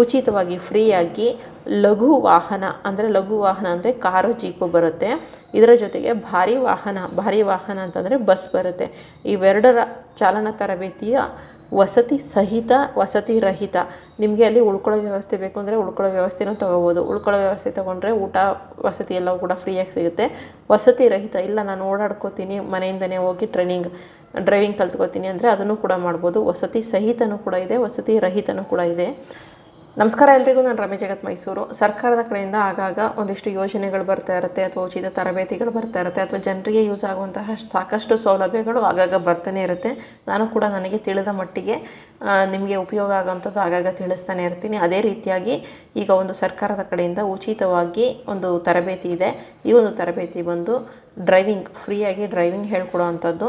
ಉಚಿತವಾಗಿ ಫ್ರೀಯಾಗಿ ಲಘು ವಾಹನ ಅಂದರೆ ಲಘು ವಾಹನ ಅಂದರೆ ಕಾರು, ಜೀಪು ಬರುತ್ತೆ. ಇದರ ಜೊತೆಗೆ ಭಾರಿ ವಾಹನ ಭಾರಿ ವಾಹನ ಅಂತಂದರೆ ಬಸ್ ಬರುತ್ತೆ. ಇವೆರಡರ ಚಾಲನಾ ತರಬೇತಿಯ ವಸತಿ ಸಹಿತ, ವಸತಿ ರಹಿತ. ನಿಮಗೆ ಅಲ್ಲಿ ಉಳ್ಕೊಳ್ಳೋ ವ್ಯವಸ್ಥೆ ಬೇಕು ಅಂದರೆ ಉಳ್ಕೊಳ್ಳೋ ವ್ಯವಸ್ಥೆನೂ ತೊಗೋಬೋದು. ಉಳ್ಕೊಳ್ಳೋ ವ್ಯವಸ್ಥೆ ತೊಗೊಂಡ್ರೆ ಊಟ, ವಸತಿ ಎಲ್ಲವೂ ಕೂಡ ಫ್ರೀಯಾಗಿ ಸಿಗುತ್ತೆ. ವಸತಿ ರಹಿತ, ಇಲ್ಲ ನಾನು ಓಡಾಡ್ಕೋತೀನಿ, ಮನೆಯಿಂದನೇ ಹೋಗಿ ಟ್ರೈನಿಂಗ್, ಡ್ರೈವಿಂಗ್ ಕಲ್ತ್ಕೋತೀನಿ ಅಂದರೆ ಅದನ್ನು ಕೂಡ ಮಾಡ್ಬೋದು. ವಸತಿ ಸಹಿತನೂ ಕೂಡ ಇದೆ, ವಸತಿ ರಹಿತನೂ ಕೂಡ ಇದೆ. ನಮಸ್ಕಾರ ಎಲ್ರಿಗೂ, ನಾನು ರಮೇಶ್ ಜಗತ್ ಮೈಸೂರು. ಸರ್ಕಾರದ ಕಡೆಯಿಂದ ಆಗಾಗ ಒಂದಿಷ್ಟು ಯೋಜನೆಗಳು ಬರ್ತಾ ಇರುತ್ತೆ, ಅಥವಾ ಉಚಿತ ತರಬೇತಿಗಳು ಬರ್ತಾ ಇರುತ್ತೆ, ಅಥವಾ ಜನರಿಗೆ ಯೂಸ್ ಆಗುವಂತಹ ಸಾಕಷ್ಟು ಸೌಲಭ್ಯಗಳು ಆಗಾಗ ಬರ್ತಾನೆ ಇರುತ್ತೆ. ನಾನು ಕೂಡ ನನಗೆ ತಿಳಿದ ಮಟ್ಟಿಗೆ ನಿಮಗೆ ಉಪಯೋಗ ಆಗೋವಂಥದ್ದು ಆಗಾಗ ತಿಳಿಸ್ತಾನೆ ಇರ್ತೀನಿ. ಅದೇ ರೀತಿಯಾಗಿ ಈಗ ಒಂದು ಸರ್ಕಾರದ ಕಡೆಯಿಂದ ಉಚಿತವಾಗಿ ಒಂದು ತರಬೇತಿ ಇದೆ. ಈ ಒಂದು ತರಬೇತಿ ಬಂದು ಡ್ರೈವಿಂಗ್, ಫ್ರೀಯಾಗಿ ಡ್ರೈವಿಂಗ್ ಹೇಳ್ಕೊಡೋವಂಥದ್ದು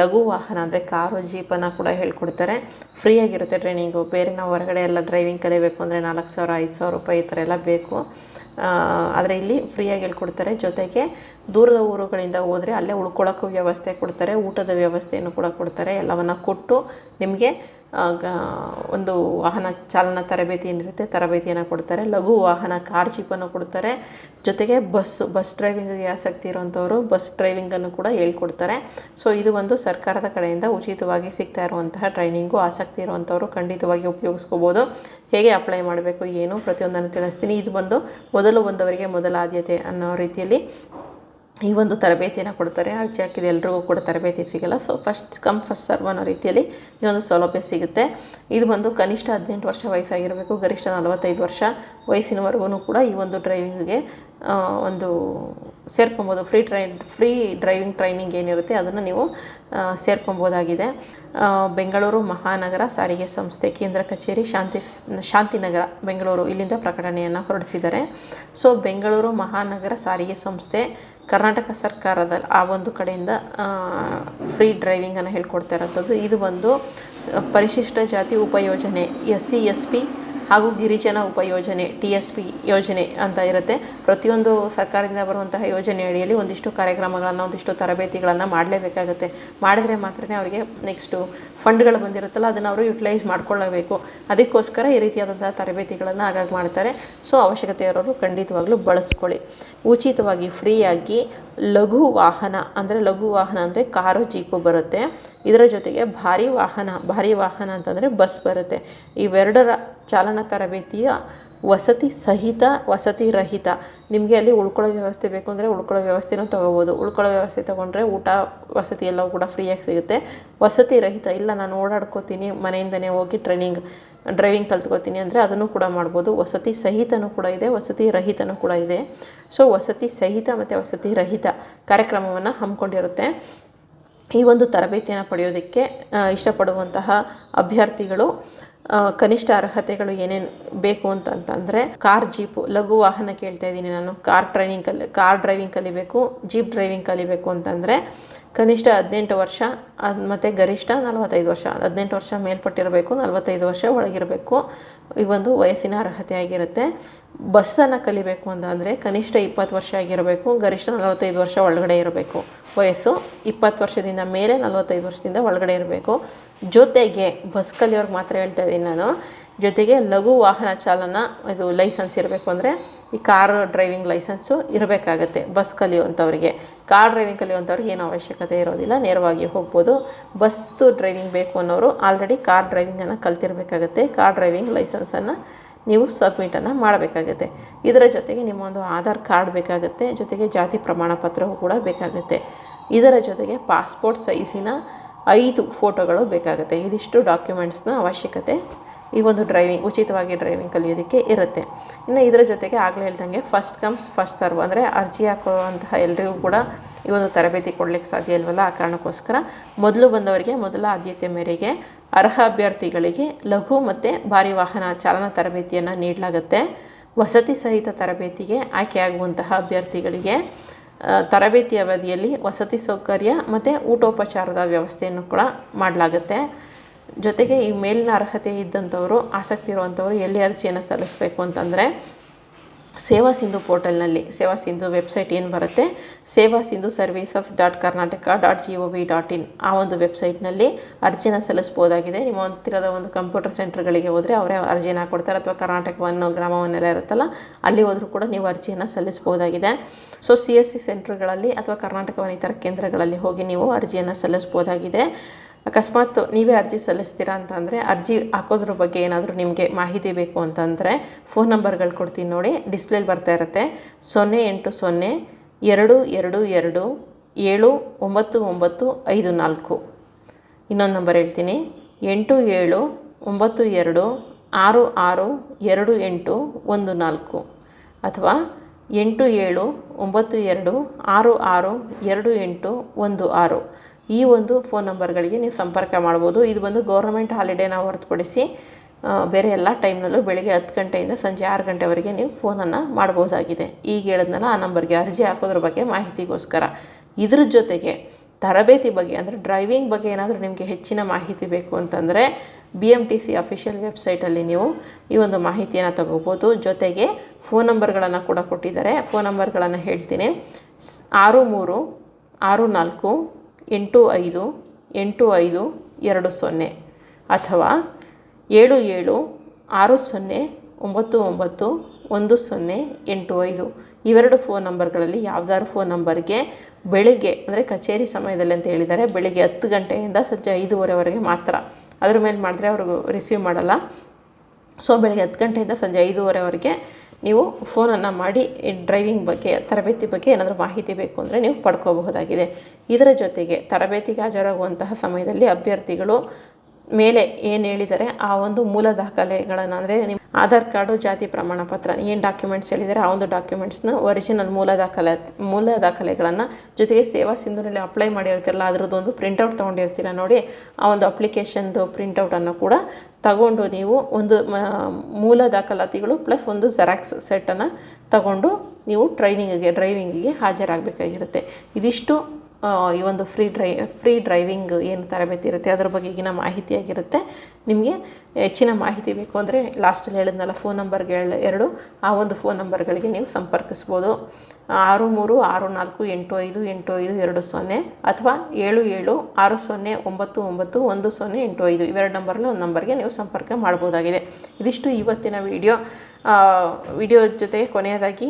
ಲಘು ವಾಹನ ಅಂದರೆ ಕಾರು, ಜೀಪನ್ನು ಕೂಡ ಹೇಳ್ಕೊಡ್ತಾರೆ. ಫ್ರೀಯಾಗಿರುತ್ತೆ ಟ್ರೈನಿಂಗು. ಬೇರೆ ನಾವು ಹೊರಗಡೆ ಎಲ್ಲ ಡ್ರೈವಿಂಗ್ ಕಲಿಬೇಕು ಅಂದರೆ ನಾಲ್ಕು ಸಾವಿರ, ಐದು ಸಾವಿರ ರೂಪಾಯಿ ಈ ಥರ ಎಲ್ಲ ಬೇಕು. ಆದರೆ ಇಲ್ಲಿ ಫ್ರೀಯಾಗಿ ಹೇಳ್ಕೊಡ್ತಾರೆ. ಜೊತೆಗೆ ದೂರದ ಊರುಗಳಿಂದ ಹೋದರೆ ಅಲ್ಲೇ ಉಳ್ಕೊಳ್ಳೋಕ್ಕೂ ವ್ಯವಸ್ಥೆ ಕೊಡ್ತಾರೆ. ಊಟದ ವ್ಯವಸ್ಥೆಯನ್ನು ಕೂಡ ಕೊಡ್ತಾರೆ. ಎಲ್ಲವನ್ನು ಕೊಟ್ಟು ನಿಮಗೆ ಒಂದು ವಾಹನ ಚಾಲನಾ ತರಬೇತಿ ಏನಿರುತ್ತೆ, ತರಬೇತಿಯನ್ನು ಕೊಡ್ತಾರೆ. ಲಘು ವಾಹನ ಕಾರ್ ಜೀಪನ್ನು ಕೊಡ್ತಾರೆ. ಜೊತೆಗೆ ಬಸ್ಸು ಬಸ್ ಡ್ರೈವಿಂಗಿಗೆ ಆಸಕ್ತಿ ಇರುವಂಥವರು ಬಸ್ ಡ್ರೈವಿಂಗನ್ನು ಕೂಡ ಹೇಳ್ಕೊಡ್ತಾರೆ. ಸೊ, ಇದು ಒಂದು ಸರ್ಕಾರದ ಕಡೆಯಿಂದ ಉಚಿತವಾಗಿ ಸಿಗ್ತಾ ಇರುವಂತಹ ಟ್ರೈನಿಂಗು, ಆಸಕ್ತಿ ಇರುವಂಥವರು ಖಂಡಿತವಾಗಿ ಉಪಯೋಗಿಸ್ಕೋಬೋದು. ಹೇಗೆ ಅಪ್ಲೈ ಮಾಡಬೇಕು, ಏನು ಪ್ರತಿಯೊಂದನ್ನು ತಿಳಿಸ್ತೀನಿ. ಇದು ಬಂದು ಮೊದಲು ಬಂದವರಿಗೆ ಮೊದಲ ಆದ್ಯತೆ ಅನ್ನೋ ರೀತಿಯಲ್ಲಿ ಈ ಒಂದು ತರಬೇತಿಯನ್ನು ಕೊಡ್ತಾರೆ. ಅರ್ಜಿ ಹಾಕಿದ ಎಲ್ರಿಗೂ ಕೂಡ ತರಬೇತಿ ಸಿಗಲ್ಲ. So first come first serve ಅನ್ನೋ ರೀತಿಯಲ್ಲಿ ಈ ಒಂದು ಸೌಲಭ್ಯ ಸಿಗುತ್ತೆ. ಇದು ಬಂದು ಕನಿಷ್ಠ ಹದಿನೆಂಟು ವರ್ಷ ವಯಸ್ಸಾಗಿರಬೇಕು. ಗರಿಷ್ಠ ನಲವತ್ತೈದು ವರ್ಷ ವಯಸ್ಸಿನವರೆಗೂ ಕೂಡ ಈ ಒಂದು ಡ್ರೈವಿಂಗ್ಗೆ ಒಂದು ಸೇರ್ಕೊಬೋದು. Free train free driving training ಏನಿರುತ್ತೆ ಅದನ್ನು ನೀವು ಸೇರ್ಕೊಬೋದಾಗಿದೆ. ಬೆಂಗಳೂರು ಮಹಾನಗರ ಸಾರಿಗೆ ಸಂಸ್ಥೆ ಕೇಂದ್ರ ಕಚೇರಿ ಶಾಂತಿ, ಶಾಂತಿನಗರ, ಬೆಂಗಳೂರು ಇಲ್ಲಿಂದ ಪ್ರಕಟಣೆಯನ್ನು ಹೊರಡಿಸಿದ್ದಾರೆ. ಸೊ ಬೆಂಗಳೂರು ಮಹಾನಗರ ಸಾರಿಗೆ ಸಂಸ್ಥೆ ಕರ್ನಾಟಕ ಸರ್ಕಾರದ ಆ ಒಂದು ಕಡೆಯಿಂದ ಫ್ರೀ ಡ್ರೈವಿಂಗನ್ನು ಹೇಳ್ಕೊಡ್ತಾ ಇರೋಂಥದ್ದು. ಇದು ಒಂದು ಪರಿಶಿಷ್ಟ ಜಾತಿ ಉಪಯೋಜನೆ ಎಸ್ ಸಿ ಎಸ್ ಪಿ ಹಾಗೂ ಗಿರಿಜನ ಉಪಯೋಜನೆ, ಟಿ ಎಸ್ ಪಿ ಯೋಜನೆ ಅಂತ ಇರುತ್ತೆ. ಪ್ರತಿಯೊಂದು ಸರ್ಕಾರದಿಂದ ಬರುವಂತಹ ಯೋಜನೆ ಅಡಿಯಲ್ಲಿ ಒಂದಿಷ್ಟು ಕಾರ್ಯಕ್ರಮಗಳನ್ನು, ಒಂದಿಷ್ಟು ತರಬೇತಿಗಳನ್ನು ಮಾಡಲೇಬೇಕಾಗುತ್ತೆ. ಮಾಡಿದರೆ ಮಾತ್ರ ಅವರಿಗೆ ನೆಕ್ಸ್ಟು ಫಂಡ್ಗಳು ಬಂದಿರುತ್ತಲ್ಲ, ಅದನ್ನು ಅವರು ಯುಟಿಲೈಸ್ ಮಾಡ್ಕೊಳ್ಳಬೇಕು. ಅದಕ್ಕೋಸ್ಕರ ಈ ರೀತಿಯಾದಂತಹ ತರಬೇತಿಗಳನ್ನು ಆಗಾಗ ಮಾಡ್ತಾರೆ. ಸೊ ಅವಶ್ಯಕತೆ ಇರೋರು ಖಂಡಿತವಾಗ್ಲೂ ಬಳಸ್ಕೊಳ್ಳಿ. ಉಚಿತವಾಗಿ ಫ್ರೀಯಾಗಿ ಲಘು ವಾಹನ ಅಂದರೆ, ಲಘು ವಾಹನ ಅಂದರೆ ಕಾರು, ಜೀಪು ಬರುತ್ತೆ. ಇದರ ಜೊತೆಗೆ ಭಾರಿ ವಾಹನ ಭಾರಿ ವಾಹನ ಅಂತಂದರೆ ಬಸ್ ಬರುತ್ತೆ. ಇವೆರಡರ ಚಾಲನಾ ತರಬೇತಿಯ ವಸತಿ ಸಹಿತ, ವಸತಿ ರಹಿತ. ನಿಮಗೆ ಅಲ್ಲಿ ಉಳ್ಕೊಳ್ಳೋ ವ್ಯವಸ್ಥೆ ಬೇಕು ಅಂದರೆ ಉಳ್ಕೊಳ್ಳೋ ವ್ಯವಸ್ಥೆನೂ ತೊಗೋಬೋದು. ಉಳ್ಕೊಳ್ಳೋ ವ್ಯವಸ್ಥೆ ತೊಗೊಂಡ್ರೆ ಊಟ, ವಸತಿ ಎಲ್ಲವೂ ಕೂಡ ಫ್ರೀಯಾಗಿ ಸಿಗುತ್ತೆ. ವಸತಿ ರಹಿತ, ಇಲ್ಲ ನಾನು ಓಡಾಡ್ಕೋತೀನಿ, ಮನೆಯಿಂದನೇ ಹೋಗಿ ಟ್ರೈನಿಂಗ್, ಡ್ರೈವಿಂಗ್ ಕಲ್ತ್ಕೋತೀನಿ ಅಂದರೆ ಅದನ್ನು ಕೂಡ ಮಾಡ್ಬೋದು. ವಸತಿ ಸಹಿತನೂ ಕೂಡ ಇದೆ, ವಸತಿ ರಹಿತನೂ ಕೂಡ ಇದೆ. ಸೊ, ವಸತಿ ಸಹಿತ ಮತ್ತು ವಸತಿ ರಹಿತ ಕಾರ್ಯಕ್ರಮವನ್ನು ಹಮ್ಮಿಕೊಂಡಿರುತ್ತೆ. ಈ ಒಂದು ತರಬೇತಿಯನ್ನು ಪಡೆಯೋದಕ್ಕೆ ಇಷ್ಟಪಡುವಂತಹ ಅಭ್ಯರ್ಥಿಗಳು ಕನಿಷ್ಠ ಅರ್ಹತೆಗಳು ಏನೇನು ಬೇಕು ಅಂತಂತಂದರೆ ಕಾರ್ ಜೀಪು, ಲಘು ವಾಹನ ಕೇಳ್ತಾ ಇದ್ದೀನಿ ನಾನು. ಕಾರ್ ಟ್ರೈನಿಂಗ್ ಕಲಿ, ಕಾರ್ ಡ್ರೈವಿಂಗ್ ಕಲಿಬೇಕು, ಜೀಪ್ ಡ್ರೈವಿಂಗ್ ಕಲಿಬೇಕು ಅಂತಂದರೆ ಕನಿಷ್ಠ ಹದಿನೆಂಟು ವರ್ಷ, ಅದು ಮತ್ತು ಗರಿಷ್ಠ ನಲವತ್ತೈದು ವರ್ಷ, ಹದಿನೆಂಟು ವರ್ಷ ಮೇಲ್ಪಟ್ಟಿರಬೇಕು, ನಲವತ್ತೈದು ವರ್ಷ ಒಳಗಿರಬೇಕು. ಈ ಒಂದು ವಯಸ್ಸಿನ ಅರ್ಹತೆ ಆಗಿರುತ್ತೆ. ಬಸ್ಸನ್ನು ಕಲಿಬೇಕು ಅಂತಂದರೆ ಕನಿಷ್ಠ ಇಪ್ಪತ್ತು ವರ್ಷ ಆಗಿರಬೇಕು, ಗರಿಷ್ಠ ನಲವತ್ತೈದು ವರ್ಷ ಒಳಗಡೆ ಇರಬೇಕು. ವಯಸ್ಸು ಇಪ್ಪತ್ತು ವರ್ಷದಿಂದ ಮೇಲೆ ನಲವತ್ತೈದು ವರ್ಷದಿಂದ ಒಳಗಡೆ ಇರಬೇಕು. ಜೊತೆಗೆ ಬಸ್ ಕಲಿಯೋರ್ಗೆ ಮಾತ್ರ ಹೇಳ್ತಾ ಇದ್ದೀನಿ ನಾನು. ಜೊತೆಗೆ ಲಘು ವಾಹನ ಚಾಲನ ಇದು ಲೈಸೆನ್ಸ್ ಇರಬೇಕು ಅಂದರೆ ಈ ಕಾರ್ ಡ್ರೈವಿಂಗ್ ಲೈಸೆನ್ಸು ಇರಬೇಕಾಗತ್ತೆ, ಬಸ್ ಕಲಿಯುವಂಥವ್ರಿಗೆ. ಕಾರ್ ಡ್ರೈವಿಂಗ್ ಕಲಿಯುವಂಥವ್ರಿಗೆ ಏನು ಅವಶ್ಯಕತೆ ಇರೋದಿಲ್ಲ, ನೇರವಾಗಿ ಹೋಗ್ಬೋದು. ಬಸ್ದು ಡ್ರೈವಿಂಗ್ ಬೇಕು ಅನ್ನೋರು ಆಲ್ರೆಡಿ ಕಾರ್ ಡ್ರೈವಿಂಗನ್ನು ಕಲ್ತಿರ್ಬೇಕಾಗತ್ತೆ, ಕಾರ್ ಡ್ರೈವಿಂಗ್ ಲೈಸೆನ್ಸನ್ನು ನೀವು ಸಬ್ಮಿಟನ್ನು ಮಾಡಬೇಕಾಗುತ್ತೆ. ಇದರ ಜೊತೆಗೆ ನಿಮ್ಮ ಒಂದು ಆಧಾರ್ ಕಾರ್ಡ್ ಬೇಕಾಗುತ್ತೆ, ಜೊತೆಗೆ ಜಾತಿ ಪ್ರಮಾಣ ಪತ್ರವೂ ಕೂಡ ಬೇಕಾಗುತ್ತೆ. ಇದರ ಜೊತೆಗೆ ಪಾಸ್ಪೋರ್ಟ್ ಸೈಜಿನ ಐದು ಫೋಟೋಗಳು ಬೇಕಾಗುತ್ತೆ. ಇದಿಷ್ಟು ಡಾಕ್ಯುಮೆಂಟ್ಸ್ನ ಅವಶ್ಯಕತೆ ಈ ಒಂದು ಡ್ರೈವಿಂಗ್ ಉಚಿತವಾಗಿ ಡ್ರೈವಿಂಗ್ ಕಲಿಯೋದಕ್ಕೆ ಇರುತ್ತೆ. ಇನ್ನು ಇದರ ಜೊತೆಗೆ ಆಗಲೇ ಹೇಳ್ದಂಗೆ ಫಸ್ಟ್ ಕಮ್ಸ್ ಫಸ್ಟ್ ಸರ್ವ್ ಅಂದರೆ ಅರ್ಜಿ ಹಾಕುವಂತಹ ಎಲ್ಲರಿಗೂ ಕೂಡ ಈ ಒಂದು ತರಬೇತಿ ಕೊಡಲಿಕ್ಕೆ ಸಾಧ್ಯ ಇಲ್ವಲ್ಲ ಆ ಕಾರಣಕ್ಕೋಸ್ಕರ ಮೊದಲು ಬಂದವರಿಗೆ ಮೊದಲ ಆದ್ಯತೆ ಮೇರೆಗೆ ಅರ್ಹ ಅಭ್ಯರ್ಥಿಗಳಿಗೆ ಲಘು ಮತ್ತು ಭಾರಿ ವಾಹನ ಚಾಲನಾ ತರಬೇತಿಯನ್ನು ನೀಡಲಾಗುತ್ತೆ. ವಸತಿ ಸಹಿತ ತರಬೇತಿಗೆ ಆಯ್ಕೆಯಾಗುವಂತಹ ಅಭ್ಯರ್ಥಿಗಳಿಗೆ ತರಬೇತಿ ಅವಧಿಯಲ್ಲಿ ವಸತಿ ಸೌಕರ್ಯ ಮತ್ತು ಊಟೋಪಚಾರದ ವ್ಯವಸ್ಥೆಯನ್ನು ಕೂಡ ಮಾಡಲಾಗುತ್ತೆ. ಜೊತೆಗೆ ಈ ಮೇಲಿನ ಅರ್ಹತೆ ಇದ್ದಂಥವರು, ಆಸಕ್ತಿ ಇರುವಂಥವರು ಎಲ್ಲಿ ಅರ್ಜಿಯನ್ನು ಸಲ್ಲಿಸಬೇಕು ಅಂತಂದರೆ ಸೇವಾ ಸಿಂಧು ಪೋರ್ಟಲ್ನಲ್ಲಿ. ಸೇವಾ ಸಿಂಧು ವೆಬ್ಸೈಟ್ ಏನು ಬರುತ್ತೆ? Seva Sindhu services dot Karnataka dot G O V dot in ಆ ಒಂದು ವೆಬ್ಸೈಟ್ನಲ್ಲಿ ಅರ್ಜಿನ ಸಲ್ಲಿಸ್ಬೋದಾಗಿದೆ. ನಿಮ್ಮ ಹತ್ತಿರದ ಒಂದು ಕಂಪ್ಯೂಟರ್ ಸೆಂಟರ್ಗಳಿಗೆ ಹೋದರೆ ಅವರೇ ಅರ್ಜಿನ ಕೊಡ್ತಾರೆ. ಅಥವಾ ಕರ್ನಾಟಕವನ್ನು ಗ್ರಾಮವನ್ನೆಲ್ಲ ಇರುತ್ತಲ್ಲ, ಅಲ್ಲಿ ಹೋದರೂ ಕೂಡ ನೀವು ಅರ್ಜಿಯನ್ನು ಸಲ್ಲಿಸ್ಬೋದಾಗಿದೆ. ಸೊ, ಸಿ ಎಸ್ ಸಿ ಸೆಂಟ್ರ್ಗಳಲ್ಲಿ ಅಥವಾ ಕರ್ನಾಟಕ ವನಿತರ ಕೇಂದ್ರಗಳಲ್ಲಿ ಹೋಗಿ ನೀವು ಅರ್ಜಿಯನ್ನು ಸಲ್ಲಿಸ್ಬೋದಾಗಿದೆ. ಅಕಸ್ಮಾತ್ ನೀವೇ ಅರ್ಜಿ ಸಲ್ಲಿಸ್ತೀರಾ ಅಂತಂದರೆ, ಅರ್ಜಿ ಹಾಕೋದ್ರ ಬಗ್ಗೆ ಏನಾದರೂ ನಿಮಗೆ ಮಾಹಿತಿ ಬೇಕು ಅಂತಂದರೆ ಫೋನ್ ನಂಬರ್ಗಳು ಕೊಡ್ತೀನಿ ನೋಡಿ. ಡಿಸ್ಪ್ಲೇಲಿ ಬರ್ತಾ ಇರುತ್ತೆ. ಸೊನ್ನೆ ಎಂಟು ಸೊನ್ನೆ, ಎರಡು ಎರಡು ಎರಡು, ಏಳು, ಒಂಬತ್ತು ಒಂಬತ್ತು, ಐದು, ನಾಲ್ಕು. ಇನ್ನೊಂದು ನಂಬರ್ ಹೇಳ್ತೀನಿ. ಎಂಟು, ಏಳು, ಒಂಬತ್ತು, ಎರಡು, ಆರು ಆರು, ಎರಡು, ಎಂಟು, ಒಂದು, ನಾಲ್ಕು. ಅಥವಾ ಎಂಟು, ಏಳು, ಒಂಬತ್ತು, ಎರಡು, ಆರು ಆರು, ಎರಡು, ಎಂಟು, ಒಂದು, ಆರು. ಈ ಒಂದು ಫೋನ್ ನಂಬರ್ಗಳಿಗೆ ನೀವು ಸಂಪರ್ಕ ಮಾಡ್ಬೋದು. ಇದು ಬಂದು ಗೌರ್ಮೆಂಟ್ ಹಾಲಿಡೇನ ಹೊರತುಪಡಿಸಿ ಬೇರೆ ಎಲ್ಲ ಟೈಮ್ನಲ್ಲೂ ಬೆಳಗ್ಗೆ ಹತ್ತು ಗಂಟೆಯಿಂದ ಸಂಜೆ ಆರು ಗಂಟೆವರೆಗೆ ನೀವು ಫೋನನ್ನು ಮಾಡ್ಬೋದಾಗಿದೆ. ಈಗ ಹೇಳಿದ್ನಲ್ಲ, ಆ ನಂಬರ್ಗೆ ಅರ್ಜಿ ಹಾಕೋದ್ರ ಬಗ್ಗೆ ಮಾಹಿತಿಗೋಸ್ಕರ. ಇದ್ರ ಜೊತೆಗೆ ತರಬೇತಿ ಬಗ್ಗೆ ಅಂದರೆ ಡ್ರೈವಿಂಗ್ ಬಗ್ಗೆ ಏನಾದರೂ ನಿಮಗೆ ಹೆಚ್ಚಿನ ಮಾಹಿತಿ ಬೇಕು ಅಂತಂದರೆ B M T C official ವೆಬ್ಸೈಟಲ್ಲಿ ನೀವು ಈ ಒಂದು ಮಾಹಿತಿಯನ್ನು ತಗೋಬೋದು. ಜೊತೆಗೆ ಫೋನ್ ನಂಬರ್ಗಳನ್ನು ಕೂಡ ಕೊಟ್ಟಿದ್ದಾರೆ. ಫೋನ್ ನಂಬರ್ಗಳನ್ನು ಹೇಳ್ತೀನಿ. ಆರು ಮೂರು, ಆರು ನಾಲ್ಕು ಎಂಟು ಐದು ಎಂಟು ಐದು, ಎರಡು ಸೊನ್ನೆ ಅಥವಾ ಏಳು ಏಳು, ಆರು ಸೊನ್ನೆ, ಒಂಬತ್ತು ಒಂಬತ್ತು, ಒಂದು ಸೊನ್ನೆ, ಎಂಟು ಐದು ಇವೆರಡು ಫೋನ್ ನಂಬರ್ಗಳಲ್ಲಿ ಯಾವ್ದಾದ್ರು ಫೋನ್ ನಂಬರ್ಗೆ ಬೆಳಿಗ್ಗೆ, ಅಂದರೆ ಕಚೇರಿ ಸಮಯದಲ್ಲಿ ಅಂತ ಹೇಳಿದ್ದಾರೆ ಬೆಳಿಗ್ಗೆ ಹತ್ತು ಗಂಟೆಯಿಂದ ಸಂಜೆ ಐದೂವರೆವರೆಗೆ ಮಾತ್ರ. ಅದ್ರ ಮೇಲೆ ಮಾಡಿದ್ರೆ ಅವರು ರಿಸೀವ್ ಮಾಡಲ್ಲ. ಸೊ ಬೆಳಗ್ಗೆ ಹತ್ತು ಗಂಟೆಯಿಂದ ಸಂಜೆ ಐದೂವರೆವರೆಗೆ ನೀವು ಫೋನನ್ನು ಮಾಡಿ ಡ್ರೈವಿಂಗ್ ಬಗ್ಗೆ, ತರಬೇತಿ ಬಗ್ಗೆ ಏನಾದರೂ ಮಾಹಿತಿ ಬೇಕು ಅಂದರೆ ನೀವು ಪಡ್ಕೋಬಹುದಾಗಿದೆ. ಇದರ ಜೊತೆಗೆ ತರಬೇತಿಗೆ ಹಾಜರಾಗುವಂತಹ ಸಮಯದಲ್ಲಿ ಅಭ್ಯರ್ಥಿಗಳು ಮೇಲೆ ಏನು ಹೇಳಿದರೆ ಆ ಒಂದು ಮೂಲ ದಾಖಲೆಗಳನ್ನು, ಅಂದರೆ ನಿಮ್ಮ ಆಧಾರ್ ಕಾರ್ಡು, ಜಾತಿ ಪ್ರಮಾಣ ಪತ್ರ, ಏನು ಡಾಕ್ಯುಮೆಂಟ್ಸ್ ಹೇಳಿದರೆ ಆ ಒಂದು ಡಾಕ್ಯುಮೆಂಟ್ಸ್ನ ಒರಿಜಿನಲ್ ಮೂಲ ದಾಖಲೆ, ಮೂಲ ದಾಖಲೆಗಳನ್ನು ಜೊತೆಗೆ ಸೇವಾ ಸಿಂಧುನಲ್ಲಿ ಅಪ್ಲೈ ಮಾಡಿರ್ತಿರಲ್ಲ, ಅದರದ್ದು ಒಂದು ಪ್ರಿಂಟೌಟ್ ತೊಗೊಂಡಿರ್ತೀರ ನೋಡಿ, ಆ ಒಂದು ಅಪ್ಲಿಕೇಶನ್ದು ಪ್ರಿಂಟೌಟನ್ನು ಕೂಡ ತಗೊಂಡು ನೀವು ಒಂದು ಮೂಲ ದಾಖಲಾತಿಗಳು ಪ್ಲಸ್ ಒಂದು ಜೆರಾಕ್ಸ್ ಸೆಟ್ಟನ್ನು ತಗೊಂಡು ನೀವು ಟ್ರೈನಿಂಗಿಗೆ ಡ್ರೈವಿಂಗಿಗೆ ಹಾಜರಾಗಬೇಕಾಗಿರುತ್ತೆ. ಇದಿಷ್ಟು ಈ ಒಂದು ಫ್ರೀ ಡ್ರೈ ಫ್ರೀ ಡ್ರೈವಿಂಗ್ ಏನು ತರಬೇತಿ ಇರುತ್ತೆ ಅದರ ಬಗೆಗಿನ ಮಾಹಿತಿಯಾಗಿರುತ್ತೆ. ನಿಮಗೆ ಹೆಚ್ಚಿನ ಮಾಹಿತಿ ಬೇಕು ಅಂದರೆ ಲಾಸ್ಟಲ್ಲಿ ಹೇಳಿದ್ನಲ್ಲ ಫೋನ್ ನಂಬರ್ಗೆ ಎರಡು. ಆ ಒಂದು ಫೋನ್ ನಂಬರ್ಗಳಿಗೆ ನೀವು ಸಂಪರ್ಕಿಸ್ಬೋದು. ಆರು ಮೂರು, ಆರು ನಾಲ್ಕು, ಎಂಟು ಐದು ಎಂಟು ಐದು, ಎರಡು ಸೊನ್ನೆ ಅಥವಾ ಏಳು ಏಳು, ಆರು ಸೊನ್ನೆ, ಒಂಬತ್ತು ಒಂಬತ್ತು, ಒಂದು ಸೊನ್ನೆ, ಎಂಟು ಐದು ಇವೆರಡು ನಂಬರ್ನ ಒಂದು ನಂಬರ್ಗೆ ನೀವು ಸಂಪರ್ಕ ಮಾಡ್ಬೋದಾಗಿದೆ. ಇದಿಷ್ಟು ಇವತ್ತಿನ ವಿಡಿಯೋ ವಿಡಿಯೋ ಜೊತೆಗೆ ಕೊನೆಯದಾಗಿ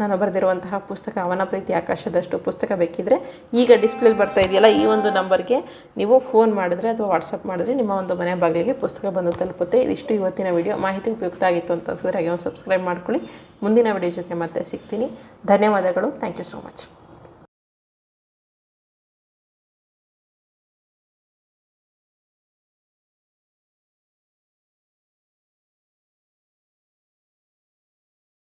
ನಾನು ಬರೆದಿರುವಂತಹ ಪುಸ್ತಕ ಅವನ ಪ್ರೀತಿ ಆಕಾಶದಷ್ಟು ಪುಸ್ತಕ ಬೇಕಿದ್ದರೆ ಈಗ ಡಿಸ್ಪ್ಲೇಲಿ ಬರ್ತಾ ಇದೆಯಲ್ಲ, ಈ ಒಂದು ನಂಬರ್ಗೆ ನೀವು ಫೋನ್ ಮಾಡಿದ್ರೆ ಅಥವಾ ವಾಟ್ಸಪ್ ಮಾಡಿದ್ರೆ ನಿಮ್ಮ ಒಂದು ಮನೆ ಬಾಗಿಲಿಗೆ ಪುಸ್ತಕ ಬಂದು ತಲುಪುತ್ತೆ. ಇದಿಷ್ಟು ಇವತ್ತಿನ ವಿಡಿಯೋ. ಮಾಹಿತಿ ಉಪಯುಕ್ತ ಆಗಿತ್ತು ಅಂತ ಅನ್ಸಿದ್ರೆ ಹಾಗೆ ಒಂದು ಸಬ್ಸ್ಕ್ರೈಬ್ ಮಾಡ್ಕೊಳ್ಳಿ. ಮುಂದಿನ ವಿಡಿಯೋ ಜೊತೆ ಮತ್ತೆ ಸಿಗ್ತೀನಿ. ಧನ್ಯವಾದಗಳು. Thank you so much